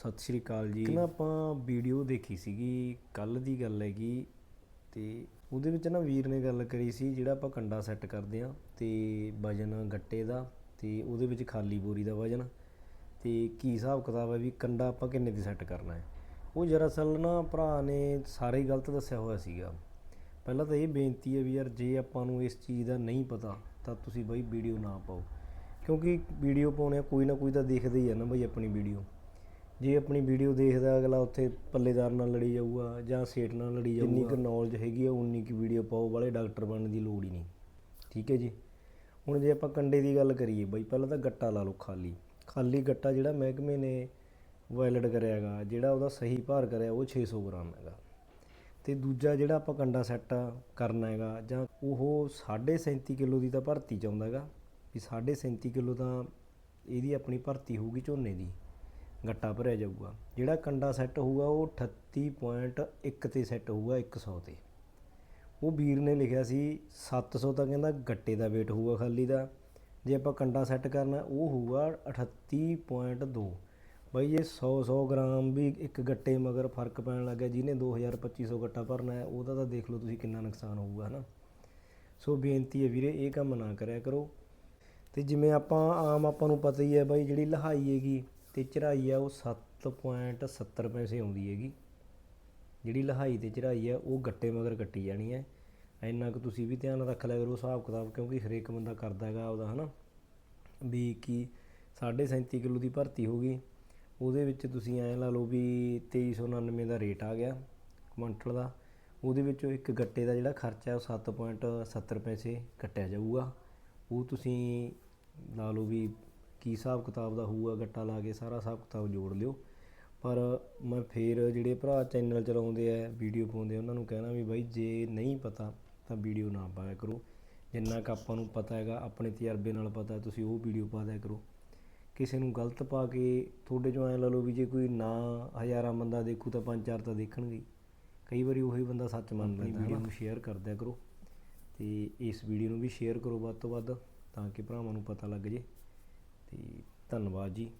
ਸਤਿ ਸ਼੍ਰੀ ਅਕਾਲ ਜੀ। ਨਾ ਆਪਾਂ ਵੀਡੀਓ ਦੇਖੀ ਸੀਗੀ ਕੱਲ ਦੀ ਗੱਲ ਹੈਗੀ ਤੇ ਉਹਦੇ ਵਿੱਚ ਨਾ ਵੀਰ ਨੇ ਗੱਲ ਕਰੀ ਸੀ ਜਿਹੜਾ ਆਪਾਂ ਕੰਡਾ ਸੈੱਟ ਕਰਦੇ ਆ ਤੇ ਵਜਨ ਗੱਟੇ ਦਾ ਤੇ ਉਹਦੇ ਵਿੱਚ ਖਾਲੀ ਬੋਰੀ ਦਾ ਵਜਨ ਤੇ ਕੀ ਹਿਸਾਬ ਕਿਤਾਬ ਹੈ ਵੀ ਕੰਡਾ ਆਪਾਂ ਕਿੰਨੇ ਦੀ ਸੈੱਟ ਕਰਨਾ ਹੈ। ਉਹ ਜਰਾਸਲ ਨਾ ਭਰਾ ਨੇ ਸਾਰੇ ਹੀ ਗਲਤ ਦੱਸਿਆ ਹੋਇਆ ਸੀਗਾ। ਪਹਿਲਾਂ ਤਾਂ ਇਹ ਬੇਨਤੀ ਹੈ ਵੀ ਯਾਰ ਜੇ ਆਪਾਂ ਨੂੰ ਇਸ ਚੀਜ਼ ਦਾ ਨਹੀਂ ਪਤਾ ਤਾਂ ਤੁਸੀਂ ਬਈ ਵੀਡੀਓ ਨਾ ਪਾਓ। ਕਿਉਂਕਿ ਵੀਡੀਓ ਪਾਉਣੇ ਆ, ਕੋਈ ਨਾ ਕੋਈ ਤਾਂ ਦੇਖਦਾ ਹੀ ਆ ਨਾ ਬਈ ਆਪਣੀ ਵੀਡੀਓ। ਜੇ ਆਪਣੀ ਵੀਡੀਓ ਦੇਖਦਾ ਅਗਲਾ ਉੱਥੇ ਪੱਲੇਦਾਰ ਨਾਲ ਲੜੀ ਜਾਊਗਾ ਜਾਂ ਸੇਠ ਨਾਲ ਲੜੀ ਜਾਊਗਾ। ਜਿੰਨੀ ਕੁ ਨੌਲੇਜ ਹੈਗੀ ਆ, ਉਨੀ ਕੁ ਵੀਡੀਓ ਪਾਓ ਵਾਲੇ ਡਾਕਟਰ ਬਣਨ ਦੀ ਲੋੜ ਹੀ ਨਹੀਂ। ਠੀਕ ਹੈ ਜੀ? ਹੁਣ ਜੇ ਆਪਾਂ ਕੰਡੇ ਦੀ ਗੱਲ ਕਰੀਏ ਬਈ, ਪਹਿਲਾਂ ਤਾਂ ਗੱਟਾ ਲਾ ਲਓ ਖਾਲੀ। ਖਾਲੀ ਗੱਟਾ ਜਿਹੜਾ ਮਹਿਕਮੇ ਨੇ ਵਾਇਲਡ ਕਰਿਆਗਾ ਜਿਹੜਾ ਉਹਦਾ ਸਹੀ ਭਾਰ ਕਰਿਆ, ਉਹ 600 ਗ੍ਰਾਮ ਹੈਗਾ। ਤੇ ਦੂਜਾ ਜਿਹੜਾ ਆਪਾਂ ਕੰਡਾ ਸੈੱਟ ਕਰਨਾ ਹੈਗਾ, ਜਾਂ ਉਹ 37.5 ਕਿਲੋ ਦੀ ਤਾਂ ਭਰਤੀ ਚ ਆਉਂਦਾ ਹੈਗਾ। ਵੀ 37.5 ਕਿਲੋ ਤਾਂ ਇਹਦੀ ਆਪਣੀ ਭਰਤੀ ਹੋਊਗੀ ਝੋਨੇ ਦੀ। ਗੱਟਾ ਭਰਿਆ ਜਾਊਗਾ। ਜਿਹੜਾ ਕੰਡਾ ਸੈੱਟ ਹੋਊਗਾ, ਉਹ 38.1 ਤੇ ਸੈੱਟ ਹੋਊਗਾ 100 ਤੇ। ਉਹ ਵੀਰ ਨੇ ਲਿਖਿਆ ਸੀ 700 ਤਾਂ ਕਹਿੰਦਾ ਗੱਟੇ ਦਾ weight ਹੋਊਗਾ ਖਾਲੀ ਦਾ। ਜੇ ਆਪਾਂ ਕੰਡਾ ਸੈੱਟ ਕਰਨਾ, ਉਹ ਹੋਊਗਾ 38.2 ਬਈ ਇਹ 100 100 ਗ੍ਰਾਮ ਵੀ ਇੱਕ ਗੱਟੇ ਮਗਰ ਫ਼ਰਕ ਪੈਣ ਲੱਗਾ ਜਿਹਨੇ 2000 2500 ਗੱਟਾ ਭਰਨਾ ਹੈ, ਉਹਦਾ ਤਾਂ ਦੇਖ ਲਓ ਤੁਸੀਂ ਕਿੰਨਾ ਨੁਕਸਾਨ ਹੋਊਗਾ, ਹਨਾ? ਸੋ ਬੇਨਤੀ ਹੈ ਵੀਰੇ, ਇਹ ਕੰਮ ਨਾ ਕਰਿਆ ਕਰੋ। ਤੇ ਜਿਵੇਂ ਆਪਾਂ, ਆਮ ਆਪਾਂ ਨੂੰ ਪਤਾ ਹੀ ਹੈ ਬਾਈ ਜਿਹੜੀ ਲਹਾਈ ਹੈਗੀ ਤੇ ਚੜਾਈ ਆ ਉਹ 7.70 ਪੈਸੇ ਆਉਂਦੀ ਹੈਗੀ। ਜਿਹੜੀ ਲਹਾਈ ਤੇ ਚੜਾਈ ਆ, ਉਹ ਗੱਟੇ ਮਗਰ ਕੱਟੀ ਜਾਣੀ ਹੈ ਇੰਨਾ ਕੁ ਤੁਸੀਂ ਵੀ ਧਿਆਨ ਰੱਖ ਲਿਆ ਕਰੋ ਹਿਸਾਬ ਕਿਤਾਬ, ਕਿਉਂਕਿ ਹਰੇਕ ਬੰਦਾ ਕਰਦਾ ਹੈਗਾ ਉਹਦਾ ਹਨਾ? ਵੀ ਕੀ 37.5 ਕਿਲੋ ਦੀ ਭਰਤੀ ਹੋ ਗਈ। ਉਹਦੇ ਵਿੱਚ ਤੁਸੀਂ ਐਂ ਲਾ ਲਓ ਵੀ 2399 ਦਾ ਰੇਟ ਆ ਗਿਆ ਕੁਆਂਟਲ ਦਾ। ਉਹਦੇ ਵਿੱਚੋਂ ਇੱਕ ਗੱਟੇ ਦਾ ਜਿਹੜਾ ਖਰਚਾ ਉਹ 7.70 ਪੈਸੇ ਕੱਟਿਆ ਜਾਊਗਾ। ਉਹ ਤੁਸੀਂ ਲਾ ਲਓ ਵੀ ਕੀ ਹਿਸਾਬ ਕਿਤਾਬ ਦਾ ਹੋਊਗਾ ਗੱਟਾ ਲਾ ਕੇ ਸਾਰਾ ਹਿਸਾਬ ਕਿਤਾਬ ਜੋੜ ਲਿਓ। ਪਰ ਮੈਂ ਫੇਰ ਜਿਹੜੇ ਭਰਾ ਚੈਨਲ ਚਲਾਉਂਦੇ ਆ ਵੀਡੀਓ ਪਾਉਂਦੇ ਉਹਨਾਂ ਨੂੰ ਕਹਿਣਾ ਵੀ ਬਾਈ ਜੇ ਨਹੀਂ ਪਤਾ ਤਾਂ ਵੀਡੀਓ ਨਾ ਪਾਇਆ ਕਰੋ। ਜਿੰਨਾ ਕੁ ਆਪਾਂ ਨੂੰ ਪਤਾ ਹੈਗਾ ਆਪਣੇ ਤਜਰਬੇ ਨਾਲ ਪਤਾ ਤੁਸੀਂ ਉਹ ਵੀਡੀਓ ਪਾ ਦਿਆ ਕਰੋ। ਕਿਸੇ ਨੂੰ ਗਲਤ ਪਾ ਕੇ ਤੁਹਾਡੇ ਚੋਂ ਐ ਲਾ ਲਓ ਵੀ ਜੇ ਕੋਈ ਨਾ ਹਜ਼ਾਰਾਂ ਬੰਦਾ ਦੇਖੂ ਤਾਂ ਪੰਜ ਚਾਰ ਤਾਂ ਦੇਖਣਗੇ। ਕਈ ਵਾਰੀ ਉਹੀ ਬੰਦਾ ਸੱਚ ਮੰਨ ਲੈਂਦਾ ਵੀਡੀਓ ਨੂੰ ਸ਼ੇਅਰ ਕਰ ਦਿਆ ਕਰੋ। ਤੇ ਇਸ ਵੀਡੀਓ ਨੂੰ ਵੀ ਸ਼ੇਅਰ ਕਰੋ ਵੱਧ ਤੋਂ ਵੱਧ ਤਾਂ ਕਿ ਭਰਾਵਾਂ ਨੂੰ ਪਤਾ ਲੱਗ ਜੇ। ਤੇ ਧੰਨਵਾਦ ਜੀ।